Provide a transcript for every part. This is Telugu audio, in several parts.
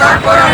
তারপর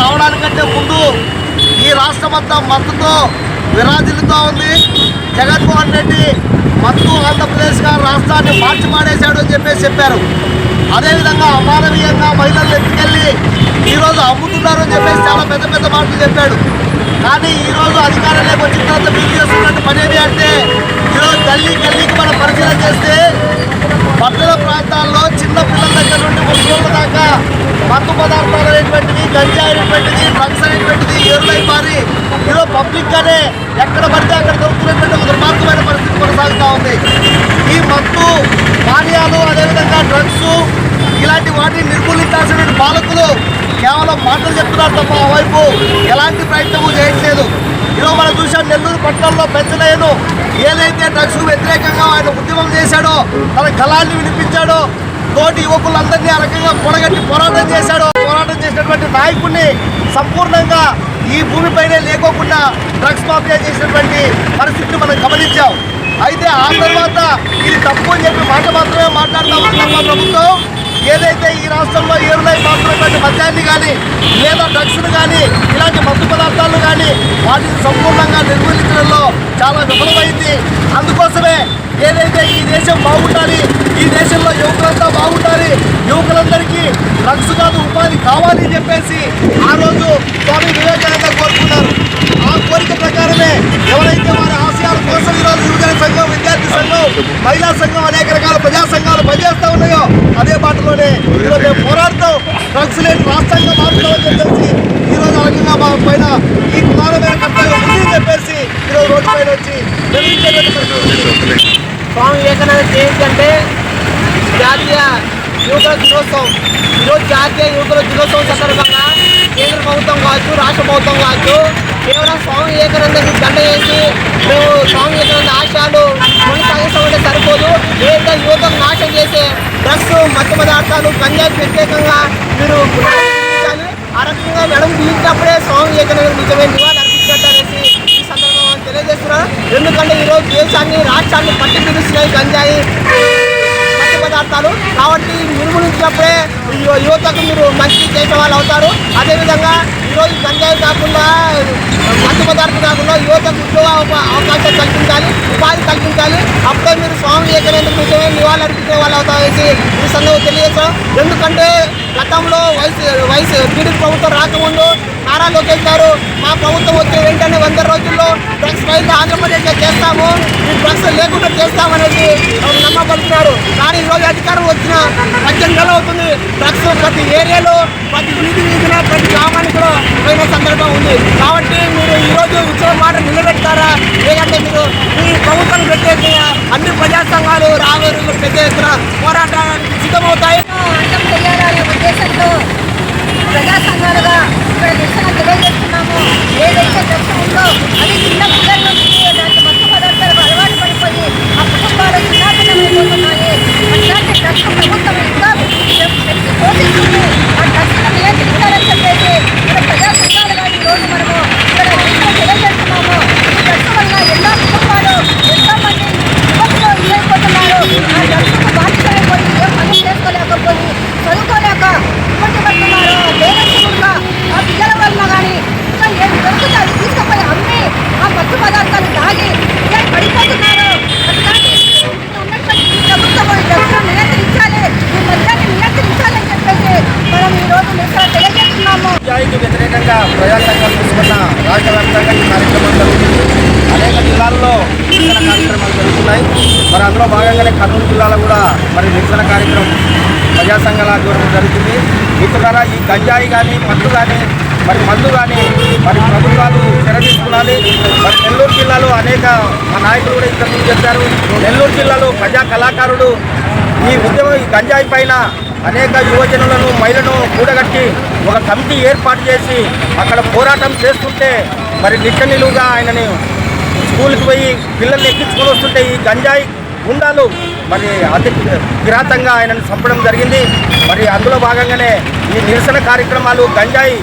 రావడానికంటే ముందు ఈ రాష్ట్రం అంతా మత్తుతో విరాజిల్లుతూ ఉంది. జగన్మోహన్ రెడ్డి మత్తు ఆంధ్రప్రదేశ్గా రాష్ట్రాన్ని మార్చి మాడేశాడు అని చెప్పేసి చెప్పారు. అదేవిధంగా అమానవీయంగా మహిళలు ఎత్తుకెళ్ళి ఈరోజు అమ్ముతున్నారు అని చెప్పేసి చాలా పెద్ద పెద్ద మాటలు చెప్పాడు. కానీ ఈరోజు అధికారంలోకి వచ్చిన తర్వాత బీజేపీ పనేది అంటే ఈరోజు గల్లీ గల్లీ గంజాయిని పెట్టింది అనేటువంటిది డ్రగ్స్ అనేటువంటిది ఏరులై మారి ఏదో పబ్లిక్ గానే ఎక్కడ పడితే అక్కడ దొరుకుతున్నటువంటి ఒక దుర్మార్గమైన పరిస్థితి కొనసాగుతూ ఉంది. ఈ మత్తు పానీయాలు అదేవిధంగా డ్రగ్స్ ఇలాంటి వాటిని నిర్మూలించాల్సిన పాలకులు కేవలం మాటలు చెప్తున్నారు తప్ప వైపు ఎలాంటి ప్రయత్నము చేయట్లేదు. ఈరోజు మనం చూసాం నెల్లూరు పట్టణంలో పెంచలేదు ఏదైతే డ్రగ్స్ వ్యతిరేకంగా ఆయన ఉద్యమం చేశాడో తన కళాన్ని వినిపించాడో తోటి యువకులందరినీ ఆ రకంగా పొడగట్టి పోరాటం చేశాడో. పోరాటం చేసినటువంటి నాయకుడిని సంపూర్ణంగా ఈ భూమిపైనే లేకోకుండా డ్రగ్స్ మాఫియా చేసినటువంటి పరిస్థితిని మనం గమనించాం. అయితే ఆ తర్వాత ఇది తప్పు అని చెప్పి మాట మాత్రమే మాట్లాడుతూ మా ప్రభుత్వం. ఏదైతే ఈ రాష్ట్రంలో ఏరులై మాత్రమైనటువంటి మద్యాన్ని కానీ లేదా డ్రగ్స్ను కానీ ఇలాంటి మత్తు పదార్థాలను కానీ వాటిని సంపూర్ణంగా నిర్మూలించడంలో చాలా విఫలమైంది. అందుకోసమే ఏదైతే ఈ దేశం బాగుండాలి ఈ దేశంలో యువకులంతా బాగుండాలి యువకులందరికీ డ్రగ్స్ కాదు ఉపాధి కావాలి అని చెప్పేసి ఆ రోజు స్వామి వివేకానంద కోరుకున్నారు. ఆ కోరిక ప్రకారమే ఎవరైతే వారి ఆశయాల కోసం ఈరోజు యువజన సంఘం విద్యార్థి సంఘం మహిళా సంఘం అనేక రకాల ప్రజా సంఘాలు పనిచేస్తా ఉన్నాయో అదే బాటలోనే ఈరోజు మేము పోరాడుతూ డ్రగ్స్ లేని రాష్ట్రంగా మారుతామని చెప్పేసి ఈరోజు ఆ రకంగా మా పైన ఈ కుమారమైన కర్తవ్యం ఉంది అని చెప్పేసి ఈరోజు రోడ్డు పైన వచ్చి నిర్వహించేటువంటి పరిస్థితి. స్వామి వివేకానంద జయంతి అంటే జాతీయ యువకుల దినోత్సవం. ఈరోజు జాతీయ యువకుల దినోత్సవం సందర్భంగా కేంద్ర ప్రభుత్వం కావచ్చు రాష్ట్ర ప్రభుత్వం కావచ్చు కేవలం స్వామి వివేకానందకి దండ చేసి మేము స్వామి వివేకానంద ఆశయాలు కొనసాగిస్తామంటే సరిపోదు. ఏదైతే యువతను నాశనం చేసే డ్రగ్స్ మత్తు పదార్థాలు గంజాయి వ్యతిరేకంగా మీరు ఆ రకంగా నడుము తీసినప్పుడే స్వామి వివేకానంద నిజమైన నివాళి అర్పించినట్టు అనేసి ఈ సందర్భంగా తెలియజేస్తున్నారు ఎందుకంటే ఈరోజు దేశాన్ని రాష్ట్రాన్ని పట్టి పిలుస్తున్నాయి గంజాయి పదార్థాలు. కాబట్టి నిర్మూలించినప్పుడే యువతకు మీరు మంచి చేసే వాళ్ళు అవుతారు. అదేవిధంగా ఈరోజు గంజాయి కాకుండా మత్తు పదార్థం కాకుండా యువతకు ఉద్యోగ అవకాశం కల్పించాలి ఉపాధి కల్పించాలి. అప్పుడే మీరు స్వామి వివేకానంద నిజమే నివాళులు అర్పించే వాళ్ళు అవుతారనేసి ఈ సందర్భంగా తెలియజేస్తాం ఎందుకంటే గతంలో వయసు వైస్ టీడీపీ ప్రభుత్వం రాకముందు నారా లోకేష్ గారు మా ప్రభుత్వం వచ్చే వెంటనే వంద రోజుల్లో డ్రగ్స్ రైతు ఆంధ్రప్రదేశ్లో చేస్తాము. ఈ డ్రగ్స్ లేకుండా చేస్తామనేది నమ్మబడుతున్నారు. కానీ ఈరోజు అధికారం వచ్చిన పద్దెనిమిది నెలలు అవుతుంది. డ్రగ్స్ ప్రతి ఏరియాలో ప్రతి వీధి వీధిన ప్రతి గ్రామానికి కూడా పోయిన సందర్భం ఉంది. కాబట్టి మీరు ఈరోజు ఇచ్చిన మాట నిలబెడతారా? లేదంటే మీరు ఈ ప్రభుత్వం వ్యతిరేకంగా అన్ని ప్రజా సంఘాలు రావేరు పెద్ద ఎత్తున పోరాటానికి సిద్ధమవుతాయి. ఉద్దేశంతో ప్రజా సంఘాలుగా ఇక్కడ నిరసన తెలియజేస్తున్నాము. ఏదైతే డ్రగ్స్ ఉందో అది చిన్న పిల్లల నుంచి దానికి మత్తు పదార్థాలకు అలవాటు పడిపోయి ఆ కుటుంబాలు చిన్నాపిల్లమైపోతున్నాయి అట్లాంటి దక్ష ప్రభుత్వం ఇంకా పెట్టి పోషిస్తుంది ఆ డ్రగ్స్ను నియంత్రించాలని చెప్పేసి ఇక్కడ ప్రజా సంఘాలుగా ఈ రోజు మనము ఇక్కడ నిరసన తెలియజేస్తున్నాము ఈ డ్రగ్స్ వల్ల ఎన్నో కుటుంబాలు ఎంతో మంది యువకులు ఇదైపోతున్నారు ఆ డ్రగ్స్కు బాధ్యతలైపోయి ఏ పని చేసుకోలేకపోయి చదువుకోలేక ఇబ్బంది పడుతున్నారు పేరెంట్స్గా ఆ పిల్లల వల్ల కానీ ఇంకా ఏం దొరికితే అది తీసుకుపోయి అమ్మి ఆ మత్తు పదార్థాలు తాగి ఇలా పడిపోతున్నారు అట్లాంటి ఉన్నటువంటి ఈ ప్రభుత్వం ఈ డ్రగ్స్ను నియంత్రించాలి ఈ మద్యాన్ని నియంత్రించాలని చెప్పేసి మనం ఈ రోజు నిరసన తెలియజేస్తున్నాము వ్యతిరేకంగా ప్రజాసంఘం తీసుకున్న రాష్ట్ర వ్యాప్తంగా ఈ కార్యక్రమం జరుగుతుంది. అనేక జిల్లాల్లో నిరసన కార్యక్రమాలు జరుగుతున్నాయి. మరి అందులో భాగంగానే కర్నూలు జిల్లాలో కూడా మరి నిరసన కార్యక్రమం ప్రజాసంఘాల ఆధ్వర్యంలో జరుగుతుంది. మిత్రులారా ఈ గంజాయి కానీ మత్తు కానీ మరి మందు కానీ మరి ప్రభుత్వాలు చర్య మరి నెల్లూరు జిల్లాలో అనేక మా నాయకులు కూడా ఇంతకుముందు చెప్పారు. నెల్లూరు జిల్లాలో ప్రజా కళాకారుడు ఈ ఉద్యమం ఈ గంజాయి పైన అనేక యువజనులను మహిళను కూడగట్టి ఒక కమిటీ ఏర్పాటు చేసి అక్కడ పోరాటం చేస్తుంటే మరి నిత్య నిలువుగా ఆయనని స్కూల్కి పోయి పిల్లల్ని ఎక్కించుకొని వస్తుంటే ఈ గంజాయి గుండాలు మరి అతి కిరాతంగా ఆయనను చంపడం జరిగింది. మరి అందులో భాగంగానే ఈ నిరసన కార్యక్రమాలు గంజాయి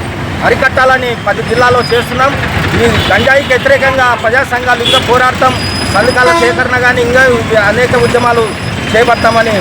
అరికట్టాలని పది జిల్లాలో చేస్తున్నాం. ఈ గంజాయికి వ్యతిరేకంగా ప్రజా సంఘాలు ఇంకా పోరాడతాం. సంతకాల సేకరణ కానీ ఇంకా అనేక ఉద్యమాలు చేపడతామని